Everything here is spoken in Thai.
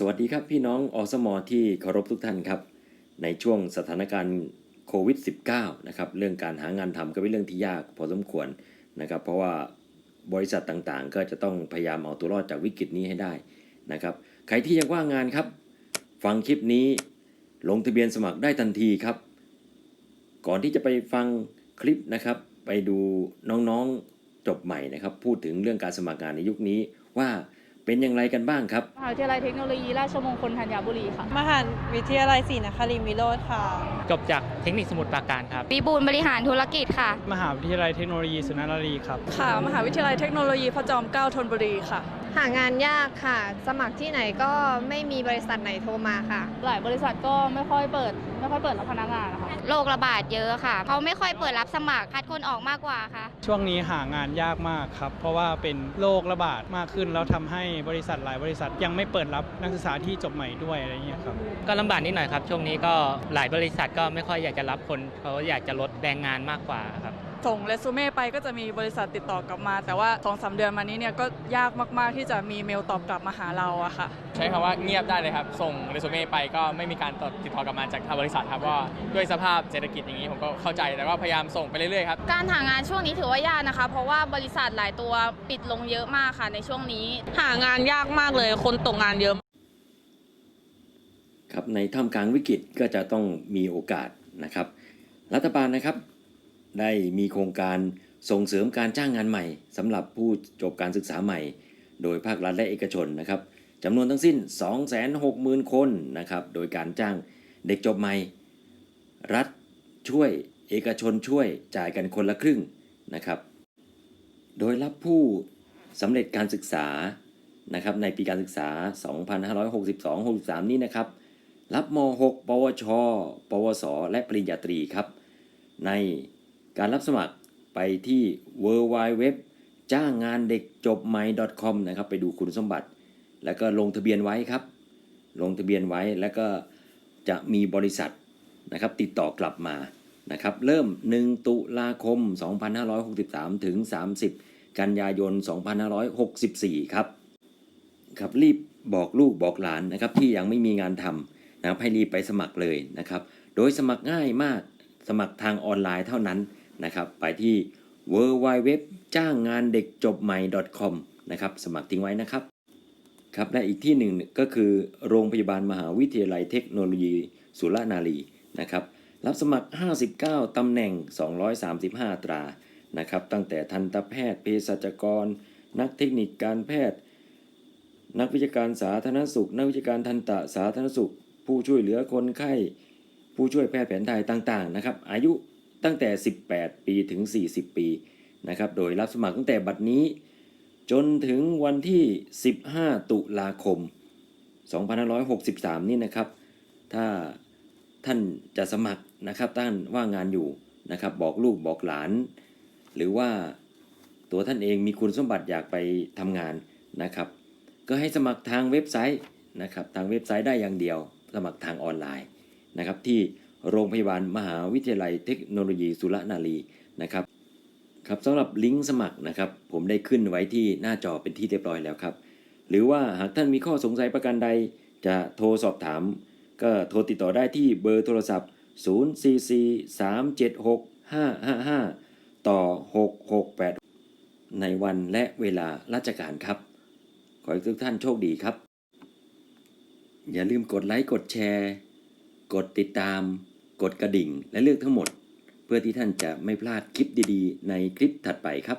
สวัสดีครับพี่น้องอสมอที่เคารพทุกท่านครับ ในช่วงสถานการณ์โควิด -19 นะครับเรื่องการหางานทำก็เป็นเรื่องที่ยากพอสมควรนะครับ เพราะว่าบริษัทต่างๆ ก็จะต้องพยายามเอาตัวรอดจากวิกฤตนี้ให้ได้นะครับ ใครที่ยังว่างงานครับ ฟังคลิปนี้ลงทะเบียนสมัครได้ทันทีครับ ก่อนที่จะไปฟังคลิปนะครับ ไปดูน้องๆจบใหม่นะครับ พูดถึงเรื่องการสมัครงานในยุคนี้ว่า เป็นอย่างไรกันบ้างครับมหาวิทยาลัยเทคโนโลยีราชมงคลธัญบุรีค่ะ มหาวิทยาลัยศรีนครินทร์วิโรธค่ะ จบจากเทคนิคสมุทรปราการครับปีบูลบริหารธุรกิจค่ะ มหาวิทยาลัยเทคโนโลยีสุนทรรีครับ ค่ะ มหาวิทยาลัยเทคโนโลยีพระจอมเกล้าธนบุรีค่ะ หางานยากค่ะ สมัครที่ไหนก็ไม่มีบริษัทไหนโทรมาค่ะ หลายบริษัทก็ไม่ค่อยเปิด ไม่ค่อยเปิดรับพนักงานนะคะโรคระบาดเยอะค่ะเขาไม่ค่อยเปิดรับสมัครคัดคนออกมากกว่าค่ะ ช่วงนี้หางานยากมากครับ เพราะว่าเป็นโรคระบาดมากขึ้นแล้วทำให้บริษัทหลายบริษัทยังไม่เปิดรับนักศึกษาที่จบใหม่ด้วยอะไรเงี้ยครับก็ลำบากนิดหน่อยครับ ช่วงนี้ก็หลายบริษัทก็ไม่ค่อยอยากจะรับคนเขาอยากจะลดแรงงานมากกว่าครับ ส่งเรซูเม่ไปก็จะมีบริษัทติดต่อกลับมา แต่ว่าสองสามเดือนมานี้เนี่ยก็ยากมากๆที่จะมีเมลตอบกลับมาหาเราอะค่ะ ใช้คำว่าเงียบได้เลยครับ ส่งเรซูเม่ไปก็ไม่มีการตอบติดต่อกลับมาจากทางบริษัทครับว่าด้วยสภาพเศรษฐกิจอย่างนี้ผมก็เข้าใจแต่ว่าพยายามส่งไปเรื่อยๆครับการหางานช่วงนี้ถือว่ายากนะคะ เพราะว่าบริษัทหลายตัวปิดลงเยอะมากค่ะในช่วงนี้ หางานยากมากเลยคนตกงานเยอะครับในท่ามกลางวิกฤตก็จะต้องมีโอกาสนะครับ รัฐบาลนะครับ ได้มีโครงการส่งเสริมการจ้างงานใหม่สำหรับผู้จบการศึกษาใหม่ โดยภาครัฐและเอกชนนะครับจำนวนทั้งสิ้น 260,000 คนนะครับโดยการจ้างเด็กจบใหม่ รัฐช่วยเอกชนช่วยจ่ายกันคนละครึ่งนะครับโดยรับผู้สำเร็จการศึกษานะครับในปีการศึกษา 2562-63 นี้นะครับ รับม .6 ปวช ปวส และปริญญาตรีครับ ใน การรับสมัครไปที่ w w w จ้างงานเด็กจบใหม่ .com นะครับไปดูคุณสมบัติ แล้วก็ลงทะเบียนไว้ครับ ลงทะเบียนไว้แล้วก็จะมีบริษัทนะครับติดต่อกลับมานะครับเริ่ม 1 ตุลาคม 2563 ถึง 30 กันยายน 2564 ครับครับรีบบอกลูกบอกหลานนะครับที่ยังไม่มีงานทำนะครับให้รีบไปสมัครเลยนะครับ โดยสมัครง่ายมากสมัครทางออนไลน์เท่านั้น นะครับ ไปที่ w w w จ้างงานเด็กจบใหม่ .com นะครับ สมัครทิ้งไว้นะครับ ครับและอีกที่หนึ่งก็คือโรงพยาบาลมหาวิทยาลัยเทคโนโลยีสุรนารีนะครับ รับสมัคร 59 ตำแหน่ง 235 ตรา นะครับ ตั้งแต่ทันตแพทย์ เภสัชกร นักเทคนิคการแพทย์ นักวิชาการสาธารณสุข นักวิชาการทันตะสาธารณสุข ผู้ช่วยเหลือคนไข้ ผู้ช่วยแพทย์แผนไทยต่าง ๆ นะครับ อายุ ตั้งแต่ 18 ปีถึง 40 ปีนะครับ โดยรับสมัครตั้งแต่บัดนี้ จนถึงวันที่ 15 ตุลาคม 2563 นี่นะครับ ถ้าท่านจะสมัครนะครับท่านว่างงานอยู่นะครับ บอกลูกบอกหลาน หรือว่าตัวท่านเองมีคุณสมบัติอยากไปทำงานนะครับ ก็ให้สมัครทางเว็บไซต์นะครับ ทางเว็บไซต์ได้อย่างเดียว สมัครทางออนไลน์นะครับที่ โรงพยาบาลมหาวิทยาลัยเทคโนโลยีสุรนารีนะครับครับสำหรับลิงก์สมัครนะครับผมได้ขึ้นไว้ที่หน้าจอเป็นที่เรียบร้อยแล้วครับ หรือว่าหากท่านมีข้อสงสัยประการใด จะโทรสอบถาม ก็โทรติดต่อได้ที่เบอร์โทรศัพท์ 044-376-555 ต่อ 668ในวันและเวลาราชการครับ ขอให้ทุกท่านโชคดีครับ อย่าลืมกดไลค์กดแชร์ กดติดตาม กดกระดิ่งและเลือกทั้งหมด เพื่อที่ท่านจะไม่พลาดคลิปดีๆ ในคลิปถัดไปครับ